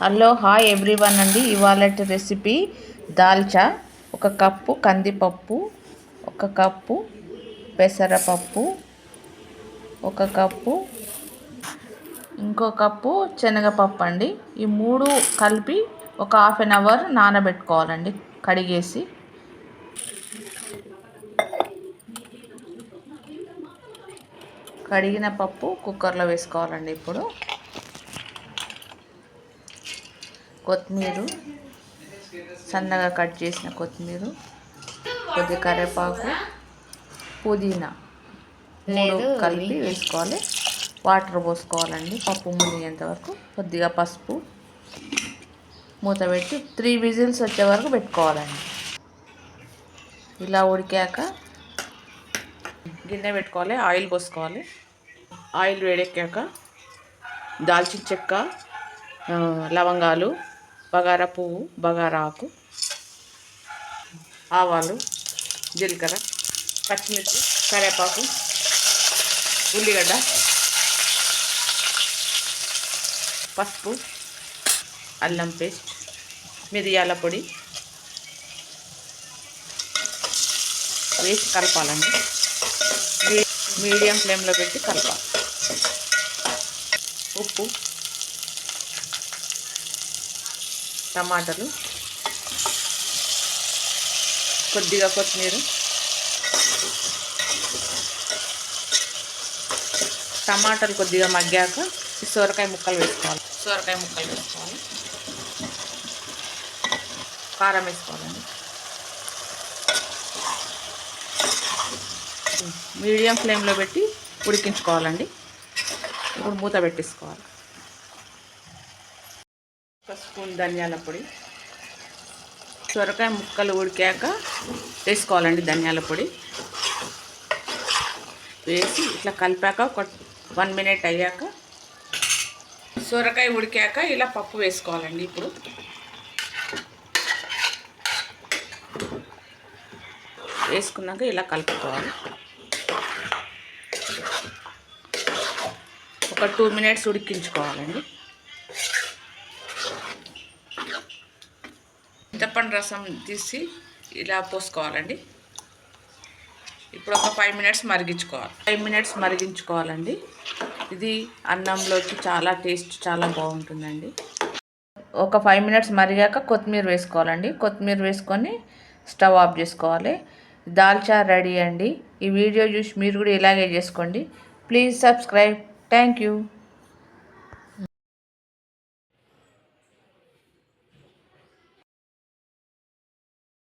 Hello hi everyone అండి. ఇవాళ recipe dalcha ఒక కప్పు కందిపప్పు ఒక కప్పు పెసరపప్పు ఒక కప్పు ఇంకో కప్పు శనగపప్పు అండి. ఈ మూడు కలిపి ఒక హాఫ్ అన్ అవర్ నానబెట్టుకోవాలండి కడిగేసి. కడిగిన పప్పు కుక్కర్లో వేసుకోవాలండి ఇప్పుడు. కొత్తిమీర సన్నగా కట్ చేసిన కొత్తిమీర కొద్ది కరివేపాకు పుదీనా మూడు కలిపి వేసుకోవాలి. వాటర్ పోసుకోవాలండి పప్పు మునిగేంత వరకు. కొద్దిగా పసుపు మూత పెట్టి త్రీ విజిల్స్ వచ్చే వరకు పెట్టుకోవాలండి. ఇలా ఉడికాక గిన్నె పెట్టుకోవాలి ఆయిల్ పోసుకోవాలి. ఆయిల్ వేడెక్కాక దాల్చిన చెక్క లవంగాలు బగారా పువ్వు బగారా ఆకు ఆవాలు జీలకర్ర పచ్చిమిర్చి కరివేపాకు ఉల్లిగడ్డ పసుపు అల్లం పేస్ట్ మిరియాల పొడి వేసి కలపాలండి. మీడియం ఫ్లేమ్లో పెట్టి కలపాలి. ఉప్పు టమాటాలు కొద్దిగా కొత్తిమీర. టమాటాలు కొద్దిగా మగ్గాక సొరకాయ ముక్కలు వేసుకోవాలి. సొరకాయ ముక్కలు వేసుకోవాలి. కారం వేసుకోవాలండి మీడియం ఫ్లేమ్లో పెట్టి ఉడికించుకోవాలండి. ఇప్పుడు మూత పెట్టేసుకోవాలి. ఒక స్పూన్ ధనియాల పొడి. సొరకాయ ముక్కలు ఉడికాక వేసుకోవాలండి ధనియాల పొడి. వేసి ఇట్లా కలిపాక ఒక వన్ మినిట్ అయ్యాక సొరకాయ ఉడికాక ఇలా పప్పు వేసుకోవాలండి ఇప్పుడు. వేసుకున్నాక ఇలా కలుపుకోవాలి. ఒక టూ మినిట్స్ ఉడికించుకోవాలండి. చింతపండు రసం తీసి ఇలా పోసుకోవాలండి. ఇప్పుడు ఒక ఫైవ్ మినిట్స్ మరిగించుకోవాలి. ఫైవ్ మినిట్స్ మరిగించుకోవాలండి. ఇది అన్నంలోకి చాలా టేస్ట్ చాలా బాగుంటుందండి. ఒక ఫైవ్ మినిట్స్ మరిగాక కొత్తిమీర వేసుకోవాలండి. కొత్తిమీర వేసుకొని స్టవ్ ఆఫ్ చేసుకోవాలి. దాల్చా రెడీ అండి. ఈ వీడియో చూసి మీరు కూడా ఇలాగే చేసుకోండి. Please subscribe. Thank you.